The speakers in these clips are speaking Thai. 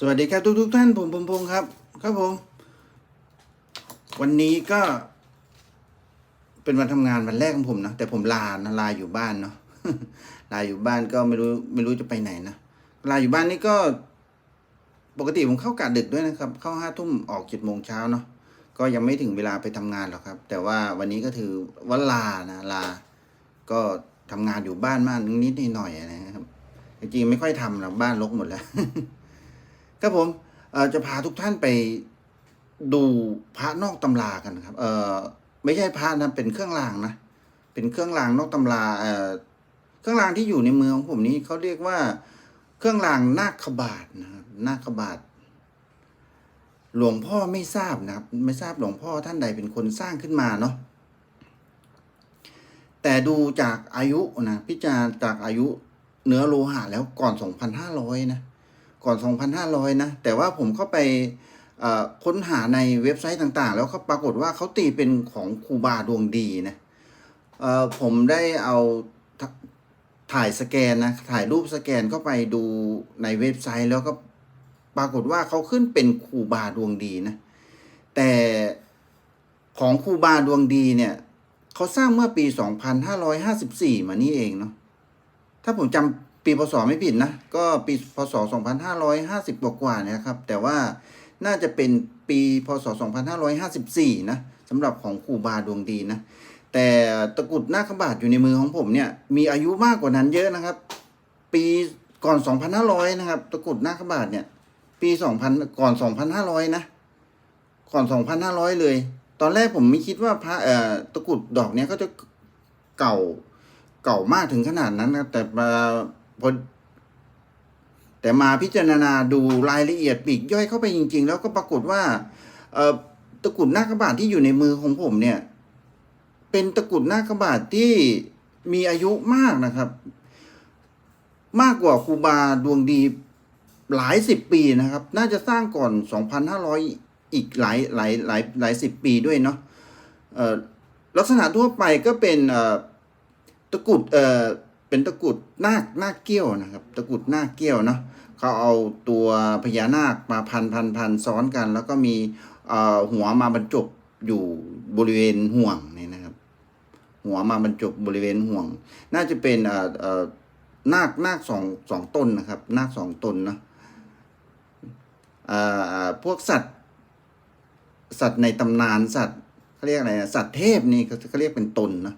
สวัสดีครับทุกทุกท่านผมผมพงครับ ครับผม วันนี้ก็ เป็นวันทำงานวันแรกของผมนะแต่ผมลานะลาอยู่บ้านเนาะลาอยู่บ้านก็ไม่รู้ไม่รู้จะไปไหนนะลาอยู่บ้านนี่ก็ ปกติผมเข้ากะดึกด้วยนะครับ เข้าห้าทุ่มออกเจ็ดโมงเช้าเนาะก็ยังไม่ถึงเวลาไปทำงานหรอกครับ แต่ว่าวันนี้ก็ถือว่าลานะลา ก็ทำงานอยู่บ้านมากนิดหน่อยนะครับจริงๆไม่ค่อยทำหรอกบ้านรกหมดแล้ว ครับผมจะพาทุกท่านไปดูพระนอกตำรากันครับ เออไม่ใช่พระนะเป็นเครื่องรางนะ เป็นเครื่องรางนอกตำราเออเครื่องรางที่อยู่ในมือของผมนี้เขาเรียกว่า เครื่องรางนาคบาทนะครับนาคบาท หลวงพ่อไม่ทราบนะครับ ไม่ทราบหลวงพ่อท่านใดเป็นคนสร้างขึ้นมาเนาะแต่ดูจากอายุนะพิจารณาจากอายุเนื้อโลหะแล้วก่อน 2,500 นะ ก่อน 2,500 นะ แต่ว่าผมเข้าไปค้นหาในเว็บไซต์ต่างๆ แล้วเขาปรากฏว่าเขาตีเป็นของครูบาดวงดีนะผมได้เอาถถ่ายสแกนนะ ถ่ายรูปสแกนเข้าไปดูในเว็บไซต์แล้วก็ปรากฏว่าเขาขึ้นเป็นครูบาดวงดีนะ แต่ของครูบาดวงดีเนี่ยเขาสร้างเมื่อปี 2554 มานี่เองเนาะถ้าผมจำ ปีพศไม่ผิดนะ ก็ปีพศ 2550 กว่าๆเนี่ยครับ แต่ว่าน่าจะเป็นปีพศ 2554 นะสำหรับของครูบาดวงดีนะ แต่ตะกรุดหน้าขบาทอยู่ในมือของผมเนี่ยมีอายุมากกว่านั้นเยอะนะครับ ปีก่อน 2,500 นะครับ ตะกรุดหน้าขบาทเนี่ย ปี 2,000 ก่อน 2,500 นะ ก่อน 2,500 เลย ตอนแรกผมไม่คิดว่าพระเอ่อตะกรุดดอกเนี้ยก็จะเก่าเก่ามากถึงขนาดนั้นนะแต่ พอแต่มาพิจารณาดูรายละเอียดปีกย่อยเข้าไปจริง ๆ แล้วก็ปรากฏว่าตะกุดหน้ากระบาดที่อยู่ในมือของผมเนี่ย เป็นตะกุดหน้ากระบาดที่มีอายุมากนะครับ มากกว่าครูบาดวงดีหลายสิบปีนะครับ น่าจะสร้างก่อน 2,500 อีกหลายหลายหลายหลายสิบปีด้วยเนาะลักษณะทั่วไปก็เป็นตะกุด เป็นตะกุดนาคนาคเกี้ยวนะครับ ตะกุดนาคเกี้ยวเนาะเขาเอาตัวพญานาคมาพันพันพันซ้อนกัน แล้วก็มีหัวมาบรรจบอยู่บริเวณห่วงนี่นะครับ หัวมาบรรจบบริเวณห่วง น่าจะเป็นเอ่อนาคนาคสองสองตนนะครับ นาคสองตนเนาะพวกสัตว์ สัตว์ในตำนานสัตว์เขาเรียกอะไรนะสัตว์เทพนี่เขาเขาเรียกเป็นตนนะ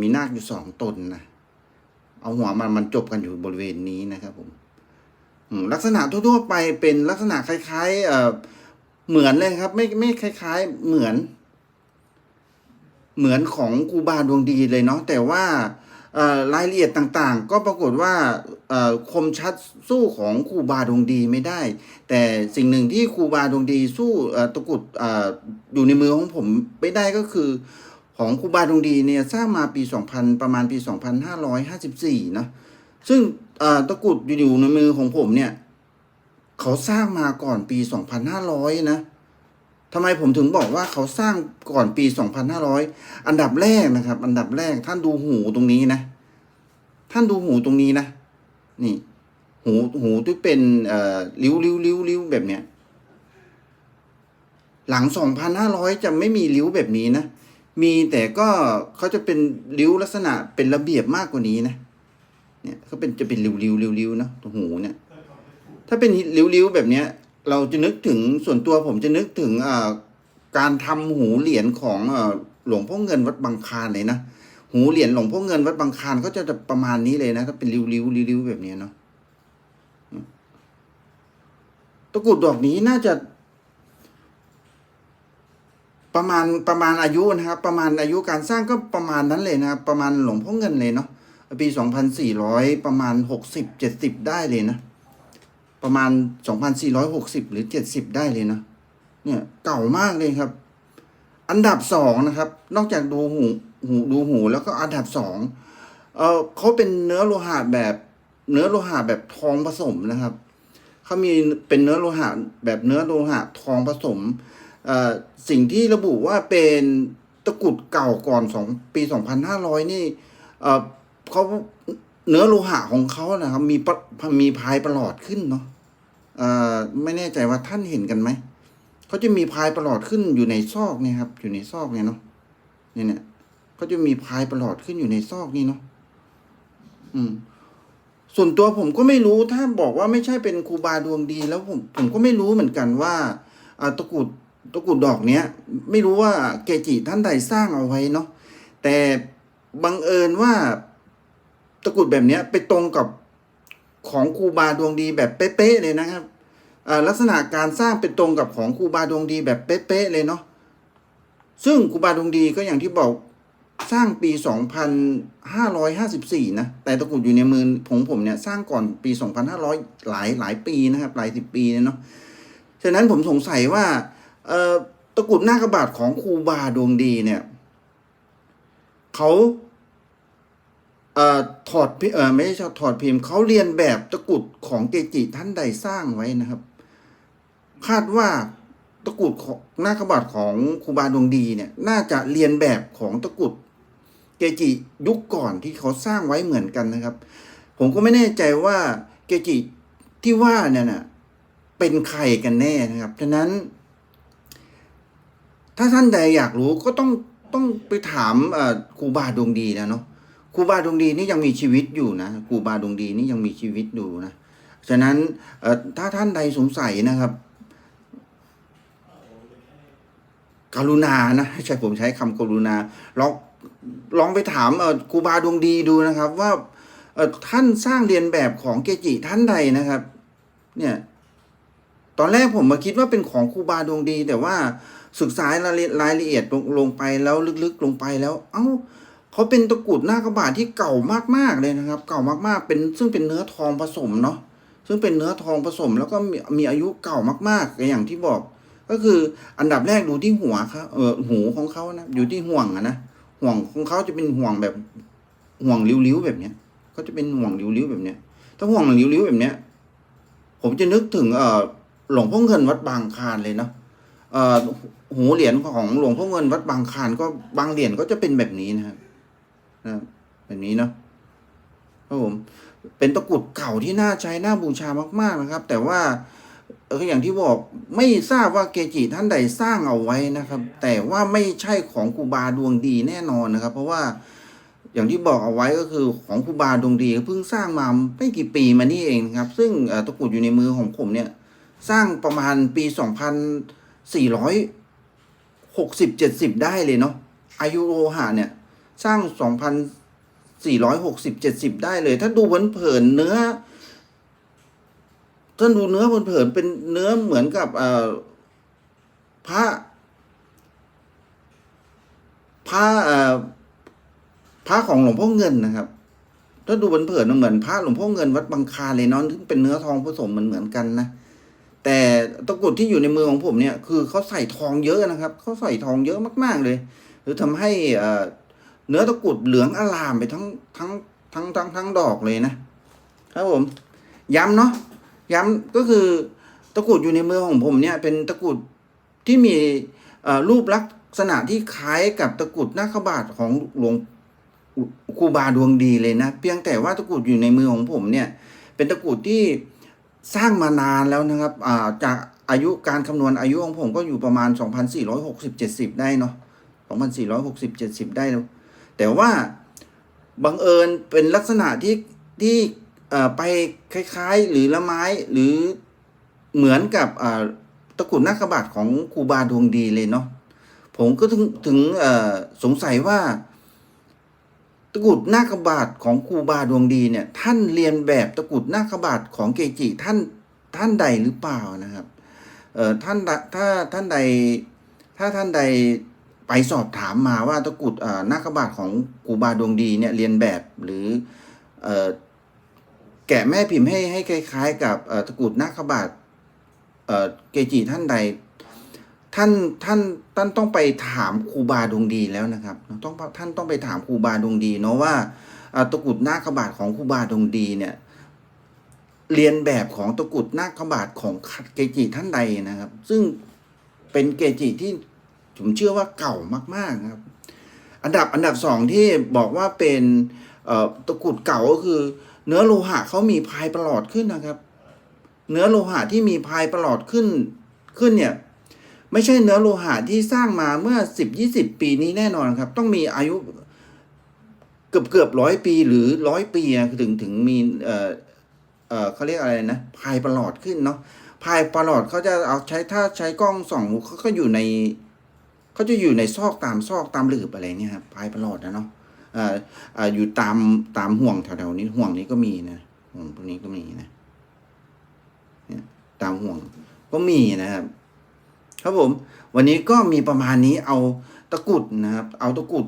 มีนาคอยู่สองตนนะ เอาหัวมันมันจบกันอยู่บริเวณนี้นะครับผมลักษณะทั่วๆไปเป็นลักษณะคล้ายๆเอ่อเหมือนเลยครับ ไม่ไม่คล้าย ๆ เหมือน เหมือนของครูบาดวงดีเลยเนาะแต่ว่ารายละเอียดต่างๆ ก็ปรากฏว่าคมชัดสู้ของครูบาดวงดีไม่ได้ แต่สิ่งหนึ่งที่ครูบาดวงดีสู้ตะกุดอออยู่ในมือของผมไม่ได้ก็คือ ของครูบาดวงดีเนี่ยสร้างมาปี 2000 ประมาณปี 2554 นะ ซึ่งเอ่อตะกรุดอยู่ในมือของผมเนี่ย เขาสร้างมาก่อนปี 2500 นะทำไมผมถึงบอกว่าเขาสร้างก่อนปี 2500 อันดับแรกนะครับ อันดับแรกท่านดูหูตรงนี้นะ ท่านดูหูตรงนี้นะ นี่ หูหูที่เป็นเอ่อริ้วริ้วริ้วริ้วแบบเนี้ย หลัง 2,500 จะไม่มีริ้วแบบนี้นะ มีแต่ก็เขาจะเป็นริ้วลักษณะเป็นระเบียบมากกว่านี้นะ เนี่ยเขาเป็นจะเป็นริ้วริ้วริ้วริ้วนะตรงหูเนี่ย ถ้าเป็นริ้วริ้วแบบเนี้ย เราจะนึกถึงส่วนตัวผมจะนึกถึงอ่อการทำหูเหรียญของอหลวงพ่อเงินวัดบางคานเลยนะหูเหรียญหลวงพ่อเงินวัดบางคานก็จะประมาณนี้เลยนะถ้าเป็นริ้วริ้วริ้วแบบเนี้ยเนาะตะกรุดดอกนี้น่าจะ ประมาณประมาณอายุนะครับ ประมาณอายุการสร้างก็ประมาณนั้นเลยนะครับ ประมาณหลวงพ่อเงินเลยเนาะปีสองพันสี่ร้อยประมาณหกสิบเจ็ดสิบได้เลยนะ ประมาณสองพันสี่ร้อยหกสิบหรือเจ็ดสิบได้เลยนะเนี่ยเก่ามากเลยครับ อันดับสองนะครับ นอกจากดูหูหูดูหูแล้วก็อันดับสองเออเขาเป็นเนื้อโลหะแบบ เนื้อโลหะแบบทองผสมนะครับเขามีเป็นเนื้อโลหะแบบเนื้อโลหะทองผสม สิ่งที่ระบุว่าเป็นตะกุดเก่าก่อนสองปีสองพันห้าร้อยนี่เขาเนื้อโลหะของเขานะครับ มีมีพายประหลอดขึ้นเนาะไม่แน่ใจว่าท่านเห็นกันไหม เขาจะมีพายประหลอดขึ้นอยู่ในซอกเนี่ยครับ อยู่ในซอกเนี่ยเนาะเนี่ยเนี่ยเขาจะมีพายประหลอดขึ้นอยู่ในซอกนี่เนาะอืม ส่วนตัวผมก็ไม่รู้ถ้าบอกว่าไม่ใช่เป็นครูบาดวงดี แล้วผมผมก็ไม่รู้เหมือนกันว่าตะกุด ตะกรุดดอกเนี้ย ไม่รู้ว่าเกจิท่านใดสร้างเอาไว้เนาะแต่บังเอิญว่าตะกรุดแบบเนี้ยไปตรงกับของครูบาดวงดีแบบเป๊ะๆเลยนะครับลักษณะการสร้างเป็นตรงกับของครูบาดวงดีแบบเป๊ะๆเลยเนาะซึ่งครูบาดวงดีก็อย่างที่บอกสร้างปี 2554 นะ แต่ตะกรุดอยู่ในมือของผมเนี่ย สร้างก่อนปี 2500 หลายหลายปีนะครับ หลายสิบปีเนาะ ฉะนั้นผมสงสัยว่า ตะกรุดหน้ากระบาดของครูบาดวงดีเนี่ยเขาเอ่อถอดพิเอ่อไม่ใช่ถอดพิมพ์เขาเรียนแบบตะกรุดของเกจิท่านใดสร้างไว้นะครับ คาดว่าตะกรุดของหน้ากระบาดของครูบาดวงดีเนี่ย น่าจะเรียนแบบของตะกรุดเกจิยุคก่อนที่เขาสร้างไว้เหมือนกันนะครับ ผมก็ไม่แน่ใจว่าเกจิที่ว่าเนี่ยนะเป็นใครกันแน่นะครับฉะนั้น ถ้าท่านใดอยากรู้ก็ต้องต้องไปถามครูบาดวงดีนะเนาะครูบาดวงดีนี่ยังมีชีวิตอยู่นะครูบาดวงดีนี่ยังมีชีวิตอยู่นะฉะนั้นถ้าท่านใดสงสัยนะครับกรุณานะใช่ผมใช้คำกรุณาลองลองไปถามครูบาดวงดีดูนะครับ ว่าท่านสร้างเรียนแบบของเกจิท่านใดนะครับ เนี่ย ตอนแรกผมมาคิดว่าเป็นของครูบาดวงดี แต่ว่า ศึกษารายละรายละเอียดลงลงไปแล้วลึกๆลงไปแล้ว เอ้าเขาเป็นตะกรุดหน้ากระบาดที่เก่ามากๆเลยนะครับ เก่ามากๆเป็นซึ่งเป็นเนื้อทองผสมเนาะซึ่งเป็นเนื้อทองผสมแล้วก็มีมีอายุเก่ามากๆอย่างที่บอก ก็คืออันดับแรกดูที่หัวครับเออหูของเขานะอยู่ที่ห่วงอะนะห่วงของเขาจะเป็นห่วงแบบห่วงริ้วๆแบบเนี้ยเขาจะเป็นห่วงริ้วๆแบบเนี้ย ถ้าห่วงริ้วๆแบบเนี้ย ผมจะนึกถึงเออหลวงพ่อเงินวัดบางคานเลยเนาะ หูเหรียญของหลวงพ่อเงินวัดบางคานก็บางเหรียญก็จะเป็นแบบนี้นะครับนะแบบนี้เนาะครับผมเป็นตะกรุดเก่าที่น่าใช้น่าบูชามาก ๆนะครับ แต่ว่าเอออย่างที่บอกไม่ทราบว่าเกจิท่านใดสร้างเอาไว้นะครับ แต่ว่าไม่ใช่ของครูบาดวงดีแน่นอนนะครับ เพราะว่าอย่างที่บอกเอาไว้ก็คือของครูบาดวงดีเพิ่งสร้างมาไม่กี่ปีมานี่เองครับ ซึ่งตะกรุดอยู่ในมือของผมเนี่ย สร้างประมาณปีสองพัน สี่ร้อยหกสิบเจ็ดสิบได้เลยเนาะอายุโลหะเนี่ย สร้างสองพันสี่ร้อยหกสิบเจ็ดสิบได้เลย ถ้าดูเผินเนื้อท่านดูเนื้อเผินเป็นเนื้อเหมือนกับอ่อพระพระอ่อพระของหลวงพ่อเงินนะครับ ถ้าดูเผินเหมือนพระหลวงพ่อเงินวัดบางคาเลยเนาะถึงเป็นเนื้อทองผสมเหมือนเหมือนกันนะ แต่ตะกรุดที่อยู่ในมือของผมเนี่ยคือเขาใส่ทองเยอะนะครับเขาใส่ทองเยอะมากๆเลย หรือทำให้เนื้อตะกรุดเหลืองอลามไปทั้งทั้งทั้งทั้งทั้งดอกเลยนะครับผมย้ำเนาะย้ำก็คือตะกรุดอยู่ในมือของผมเนี่ยเป็นตะกรุดที่มีรูปลักษณะที่คล้ายกับตะกรุดนาขบาทของหลวงครูบาดวงดีเลยนะ เพียงแต่ว่าตะกรุดอยู่ในมือของผมเนี่ย เป็นตะกรุดที่ สร้างมานานแล้วนะครับาจากอายุการคำนวณอายุของผมก็อยู่ประมาณ 2,460 70 ได้เนาะ2,460 70 ได้แล้แต่ว่าบังเอิญเป็นลักษณะที่ที่ไปคล้ายๆ หรือละไม้หรือเหมือนกับตะกรุดนาคบาทของครูบาดวงดีเลยเนาะผมก็ถึงถึงสงสัยว่า ตะกุดนาคบาทของครูบาดวงดีเนี่ย ท่านเรียนแบบตะกุดนาคบาทของเกจิท่านท่านใดหรือเปล่านะครับเอ่อท่านถ้าท่านใดถ้าท่านใดไปสอบถามมาว่าตะกุดนาคบาทของครูบาดวงดีเนี่ยเรียนแบบหรือเอ่อแกะแม่พิมพ์ให้ให้คล้าย ๆ กับตะกุดนาคบาทเอ่อเกจิท่านใด ท่านท่านท่านต้องไปถามครูบาดวงดีแล้วนะครับต้องท่านต้องไปถามครูบาดวงดีเนาะว่าตะกุดนาคบาทของครูบาดวงดีเนี่ยเรียนแบบของตะกุดนาคบาทของเกจิท่านใดนะครับ ซึ่งเป็นเกจิที่ผมเชื่อว่าเก่ามากๆครับ อันดับอันดับสองที่บอกว่าเป็นตะกุดเก่าก็คือ เนื้อโลหะเขามีพายประหลอดขึ้นนะครับ เนื้อโลหะที่มีพายประหลอดขึ้นขึ้นเนี่ย ไม่ใช่เนื้อโลหะที่สร้างมาเมื่อสิบยี่สิบปีนี้แน่นอนครับ ต้องมีอายุเกือบเกือบร้อยปีหรือร้อยปีอะถึงถึงมีเอ่อเอ่อเขาเรียกอะไรนะพายประหลอดขึ้นเนาะพายประหลอดเขาจะเอาใช้ถ้าใช้กล้องส่องเขาก็อยู่ในเขาจะอยู่ในซอกตามซอกตามหลืบอะไรเนี่ยครับพายประหลอดนะเนาะเอ่อเอ่ออยู่ตามตามห่วงแถวๆนี้ห่วงนี้ก็มีนะห่วงพวกนี้ก็มีนะเนี่ยตามห่วงก็มีนะครับ ครับผม วันนี้ก็มีประมาณนี้เอาตะกรุดนะครับ เอาตะกรุด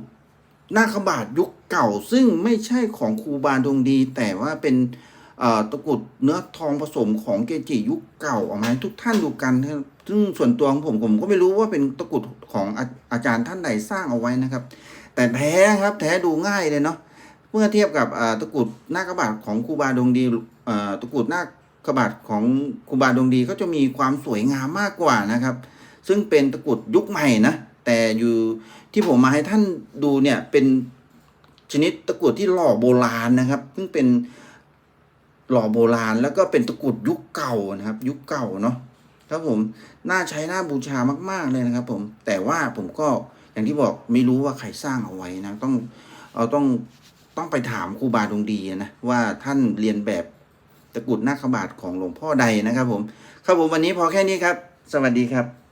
หน้าขบาทยุคเก่า ซึ่งไม่ใช่ของครูบาดวงดี แต่ว่าเป็นตะกรุดเนื้อทองผสมของเกจิยุคเก่าเออกมาให้ทุกท่านดูกันนะซึ่งส่วนตัวของผมผมก็ไม่รู้ว่าเป็นตะกรุดของอาอาจารย์ท่านใดสร้างเอาไว้นะครับ แต่แท้ครับแท้ดูง่ายเลยเนาะเมื่อเทียบกับตะกรุดหน้ากระบาดของครูบาดวงดีตะกรุดหน้ากระบาดของครูบาดวงดีก็จะมีความสวยงามมากกว่านะครับ ซึ่งเป็นตะกรุดยุคใหม่นะ แต่อยู่ที่ผมมาให้ท่านดูเนี่ยเป็นชนิดตะกรุดที่หล่อโบราณนะครับ ซึ่งเป็นหล่อโบราณแล้วก็เป็นตะกรุดยุคเก่านะครับ ยุคเก่าเนาะครับผมน่าใช้น่าบูชามาก ๆเลยนะครับ ผมแต่ว่าผมก็อย่างที่บอกไม่รู้ว่าใครสร้างเอาไว้นะต้องเอาต้องต้องไปถามครูบาดวงดีนะว่าท่านเรียนแบบตะกรุดหน้าขบาทของหลวงพ่อใดนะครับ ผม ครับผมวันนี้พอแค่นี้ครับ สวัสดีครับ